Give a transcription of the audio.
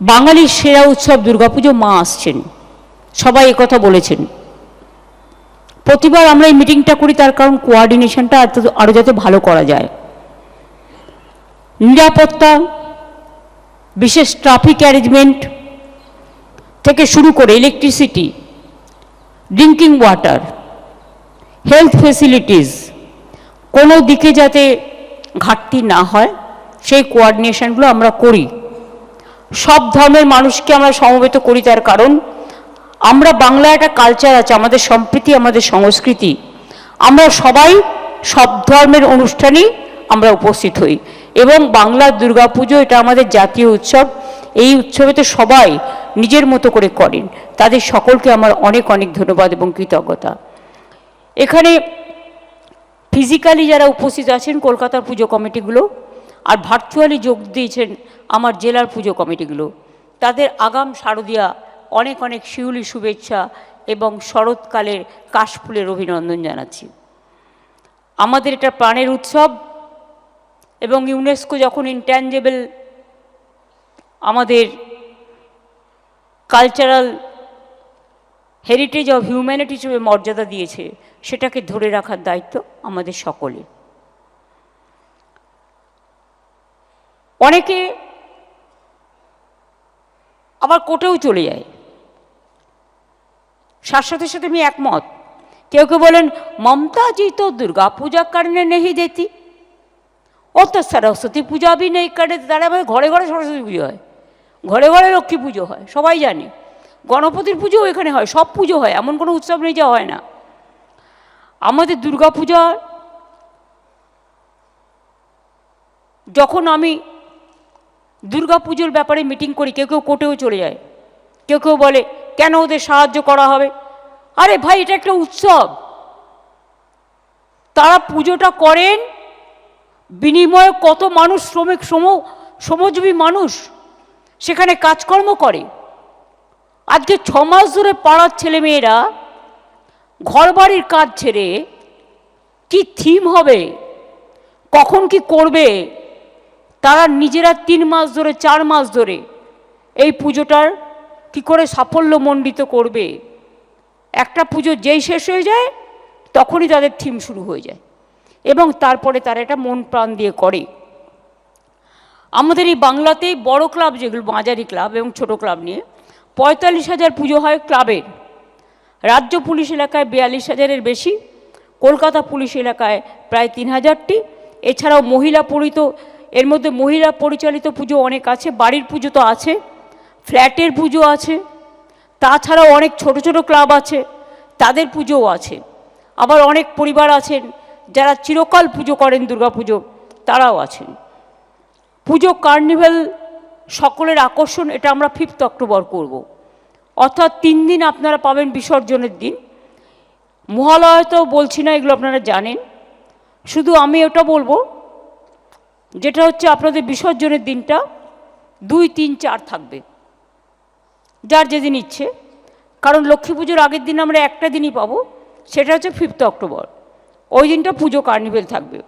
বাঙালির সেরা উৎসব দুর্গাপুজো মা আসছেন। সবাই কথা বলেছেন। প্রতিবার আমরা এই মিটিংটা করি তার কারণ কোয়ার্ডিনেশনটা আরও যাতে ভালো করা যায়। নিরাপত্তা, বিশেষ ট্রাফিক অ্যারেঞ্জমেন্ট থেকে শুরু করে electricity drinking water health facilities কোনো দিকে যাতে ঘাটতি না হয়, সেই কোয়ার্ডিনেশনগুলো আমরা করি। সব ধর্মের মানুষকে আমরা সমবেত করি তার কারণ, আমরা বাংলা একটা কালচার আছে, আমাদের সম্প্রীতি, আমাদের সংস্কৃতি। আমরা সবাই সব ধর্মের অনুষ্ঠানেই আমরা উপস্থিত হই। এবং বাংলার দুর্গাপুজো এটা আমাদের জাতীয় উৎসব। এই উৎসবে তো সবাই নিজের মতো করে করেন। তাদের সকলকে আমার অনেক অনেক ধন্যবাদ এবং কৃতজ্ঞতা। এখানে ফিজিক্যালি যারা উপস্থিত আছেন, কলকাতার পুজো কমিটিগুলো আর ভার্চুয়ালি যোগ দিয়েছেন আমার জেলার পুজো কমিটিগুলো। তাদের আগাম শারদীয়া অনেক অনেক শিউলি শুভেচ্ছা এবং শরৎকালের কাশফুলের অভিনন্দন জানাচ্ছি। আমাদের এটা প্রাণের উৎসব এবং ইউনেস্কো যখন ইনট্যাঞ্জেবল আমাদের কালচারাল হেরিটেজ অফ হিউম্যানিটি হিসেবে মর্যাদা দিয়েছে, সেটাকে ধরে রাখার দায়িত্ব আমাদের সকলের। অনেকে আবার কোর্টেও চলে যায়। শাশ্বতের সাথে আমি একমত। কেউ কেউ বলেন, মমতাজি তো দুর্গা পূজা করনে নেই দেতি ও তো সরস্বতী পূজা বি নেই করে তারা ঘরে ঘরে সরস্বতী পুজো হয়। ঘরে ঘরে লক্ষ্মী পুজো হয়, সবাই জানে। গণপতির পুজোও এখানে হয়, সব পুজো হয়, এমন কোনো উৎসব নেই যা হয় না। আমাদের দুর্গা পূজা, যখন আমি দুর্গা পুজোর ব্যাপারে মিটিং করি, কেউ কেউ কোর্টেও চলে যায়। কেউ কেউ বলে, কেন ওদের সাহায্য করা হবে? আরে ভাই, এটা একটা উৎসব। তারা পুজোটা করেন, বিনিময়ে কত মানুষ শ্রমিক, শ্রম, শ্রমজীবী মানুষ সেখানে কাজকর্ম করে। আজকে ছ মাস ধরে পাড়ার ছেলেমেয়েরা ঘর বাড়ির কাজ ছেড়ে কি থিম হবে? কখন কি করবে? তারা নিজেরা তিন মাস ধরে, চার মাস ধরে এই পুজোটার কি করে সাফল্যমণ্ডিত করবে? একটা পুজো যেই শেষ হয়ে যায়, তখনই তাদের থিম শুরু হয়ে যায় এবং তারপরে তারা এটা মন প্রাণ দিয়ে করে। আমাদের এই বাংলাতেই বড় ক্লাব যেগুলো, মাঝারি ক্লাব এবং ছোট ক্লাব নিয়ে পঁয়তাল্লিশ হাজার পুজো হয় ক্লাবের। রাজ্য পুলিশ এলাকায় বিয়াল্লিশ হাজারের বেশি, কলকাতা পুলিশ এলাকায় প্রায় তিন হাজারটি। এছাড়াও মহিলা পরিত এর মধ্যে মহিলা পরিচালিত পুজো অনেক আছে, বাড়ির পুজো তো আছে, ফ্ল্যাটের পুজো আছে, তাছাড়াও অনেক ছোট ছোট ক্লাব আছে, তাদের পুজোও আছে। আবার অনেক পরিবার আছেন যারা চিরকাল পুজো করেন দুর্গাপুজো তারাও আছেন। পুজো কার্নিভ্যাল সকলের আকর্ষণ, এটা আমরা ফিফথ অক্টোবর করব। অর্থাৎ তিন দিন আপনারা পাবেন বিসর্জনের দিন। মহালয় তো বলছি না, এগুলো আপনারা জানেন। শুধু আমি ওটা বলব যেটা হচ্ছে আপনাদের বিসর্জনের দিনটা দুই, তিন, চার থাকবে। যার যেদিন ইচ্ছে। কারণ লক্ষ্মী পুজোর আগের দিন আমরা একটা দিনই পাবো, সেটা হচ্ছে ফিফথ অক্টোবর ওই দিনটা পুজো কার্নিভেল থাকবে।